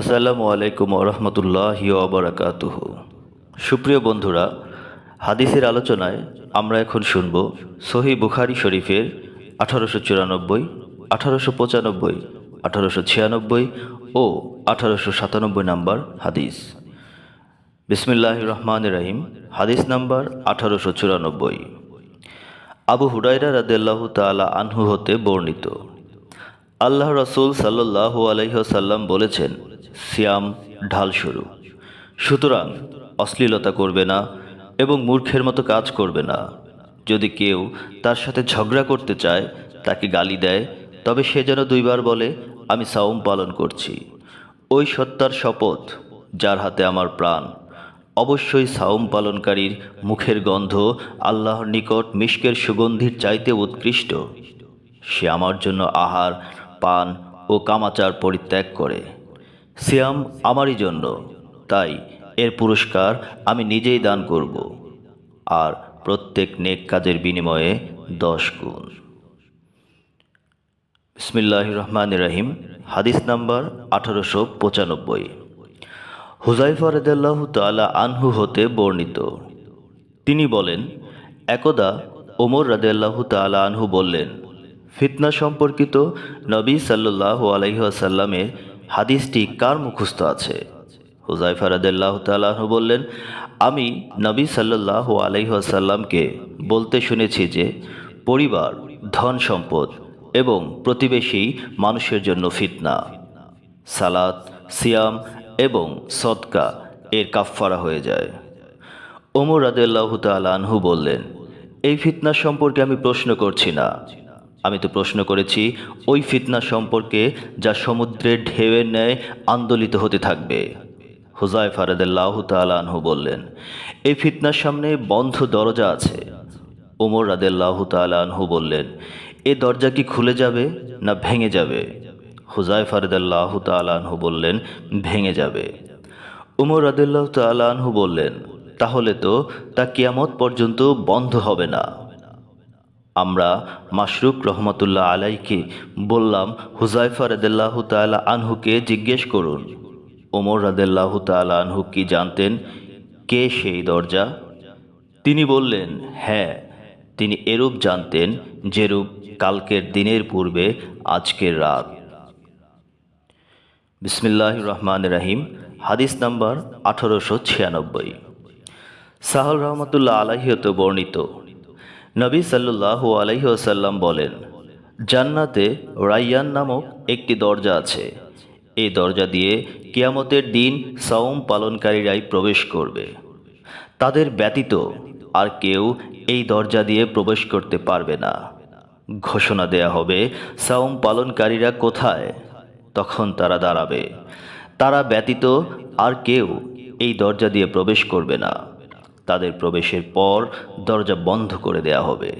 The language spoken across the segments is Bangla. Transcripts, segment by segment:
আসসালামু আলাইকুম রহমতুল্লাহ ওবরাকাতুহ সুপ্রিয় বন্ধুরা, হাদিসের আলোচনায় আমরা এখন শুনব সহি বুখারি শরীফের আঠারোশো চুরানব্বই, আঠারোশো পঁচানব্বই, আঠারোশো ছিয়ানব্বই ও আঠারোশো সাতানব্বই নাম্বার হাদিস। বিসমিল্লাহ রহমান রহিম, হাদিস নাম্বার আঠারোশো চুরানব্বই। আবু হুরাইরা রাদেল্লাহ তালা আনহু হতে বর্ণিত আল্লাহ রসুল সাল্লাহ আলহ্লাম বলেছেন, সিয়াম ঢাল শুরু। সুতরাং অশ্লীলতা করবে না এবং মূর্খের মতো কাজ করবে না। যদি কেউ তার সাথে ঝগড়া করতে চায়, তাকে গালি দেয়, তবে সে যেন দুইবার বলে, আমি সাওম পালন করছি। ওই সত্তার শপথ যার হাতে আমার প্রাণ। অবশ্যই সাওম পালনকারীর মুখের গন্ধ আল্লাহর নিকট মিষ্কের সুগন্ধির চাইতে উৎকৃষ্ট। সে আমার জন্য আহার পান ও কামাচার পরিত্যাগ করে। সিয়াম আমারই জন্য, তাই এর পুরস্কার আমি নিজেই দান করব। আর প্রত্যেক নেক কাজের বিনিময়ে দশ গুণ। বিসমিল্লাহ রহমান রাহিম হাদিস নাম্বার আঠারোশো পঁচানব্বই। হুজাইফা রদাল্লাহ তালা আনহু হতে বর্ণিত। তিনি বলেন, একদা ওমর রাদেল্লাহ তালা আনহু বললেন ফিতনা সম্পর্কিত নবী সাল্লাহ আলহিহাসাল্লামের হাদিসটি কার মুখস্থ আছে? হুজাইফা রাদেল্লাহ তালাহু বললেন, আমি নবী সাল্লাহ আলহিহাসাল্লামকে বলতে শুনেছি যে, পরিবার, ধন সম্পদ এবং প্রতিবেশী মানুষের জন্য ফিতনা। সালাত, সিয়াম এবং সৎকা এর কাফফারা হয়ে যায়। ওমর রাদেল্লাহ তালাহু বললেন, এই ফিতনা সম্পর্কে আমি প্রশ্ন করছি না। আমি তো প্রশ্ন করেছি, ওই ফিতনা সম্পর্কে যা সমুদ্রের ঢেউয়ের ন্যায় আন্দোলিত হতে থাকবে। হুজাই ফারাদাল্লাহ তালাহু বললেন এই ফিতনার সামনে বন্ধ দরজা আছে। ওমর রাদেল্লাহ তালাহু বললেন, এ দরজা কি খুলে যাবে না ভেঙে যাবে? হুজাই ফারদাল্লাহ তালাহু বললেন, ভেঙে যাবে। উমর রাদেল্লাহ তালাহু বললেন, তাহলে তো তা কিয়ামত পর্যন্ত বন্ধ হবে না। আমরা মাশরুক রহমতুল্লাহ আলাইকে বললাম হুজাইফা রদাল্লাহ তালা আনহুকে জিজ্ঞেস করুন। ওমর রাদেল্লাহ তালা আনহু কি জানতেন কে সেই দরজা? তিনি বললেন হ্যাঁ তিনি এরূপ জানতেন যেরূপ কালকের দিনের পূর্বে আজকের রাত। বিসমিল্লাহ রহমান রাহিম, হাদিস নাম্বার আঠারোশো ছিয়ানব্বই। সাহল রহমতুল্লাহ আলাহিয়ত বর্ণিত নবী সাল্লাহ আলহিহাসাল্লাম বলেন, জান্নাতে রাইয়ান নামক একটি দরজা আছে। এই দরজা দিয়ে কিয়ামতের দিন সাওম পালনকারীরাই প্রবেশ করবে। তাদের ব্যতীত আর কেউ এই দরজা দিয়ে প্রবেশ করতে পারবে না। ঘোষণা দেয়া হবে, সাওম পালনকারীরা কোথায়? তখন তারা দাঁড়াবে। তারা ব্যতীত আর কেউ এই দরজা দিয়ে প্রবেশ করবে না। তাদের প্রবেশের পর দরজা বন্ধ করে দেয়া হবে,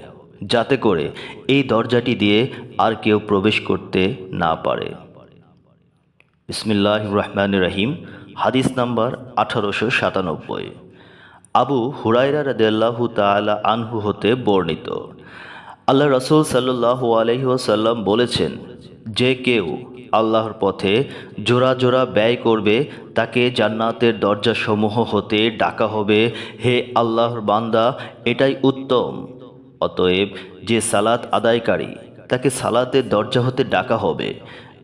যাতে করে এই দরজাটি দিয়ে আর কেউ প্রবেশ করতে না পারে। ইসমিল্লাহ রহমান রহিম, হাদিস নাম্বার আঠারোশো সাতানব্বই। আবু হুরাইরা রদাল্লাহু তালা আনহু হতে বর্ণিত। আল্লাহ রসুল সাল্লু আলহিহাসাল্লাম বলেছেন, যে কেউ আল্লাহর পথে জোড়া জোড়া ব্যয় করবে, তাকে জান্নাতের দরজাসমূহ হতে ডাকা হবে। হে আল্লাহর বান্দা, এটাই উত্তম। অতএব যে সালাত আদায়কারী, তাকে সালাতের দরজা হতে ডাকা হবে।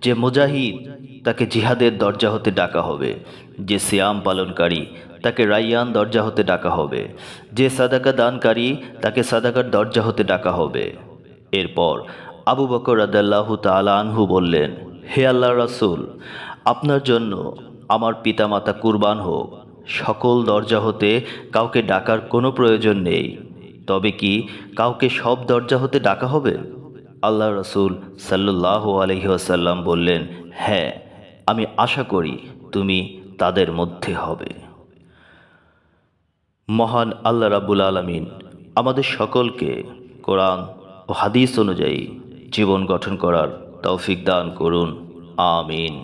যে মুজাহিদ, তাকে জিহাদের দরজা হতে ডাকা হবে। যে সিয়াম পালনকারী, তাকে রাইয়ান দরজা হতে ডাকা হবে। যে সাদাকা দানকারী, তাকে সাদাকার দরজা হতে ডাকা হবে। এরপর আবু বকর রাদাল্লাহু তালা আনহু বললেন হে আল্লাহ রাসুল, আপনার জন্য আমার পিতামাতা কুরবান হোক। সকল দরজা হতে কাউকে ডাকার কোনো প্রয়োজন নেই। তবে কি কাউকে সব দরজা হতে ডাকা হবে? আল্লাহ রসুল সাল্লাহ আলহিহাসাল্লাম বললেন হ্যাঁ আমি আশা করি তুমি তাদের মধ্যে হবে। মহান আল্লাহ রাবুল আলমিন আমাদের সকলকে কোরআন ও হাদিস অনুযায়ী জীবন গঠন করার তৌফিক দান করুন আমিন।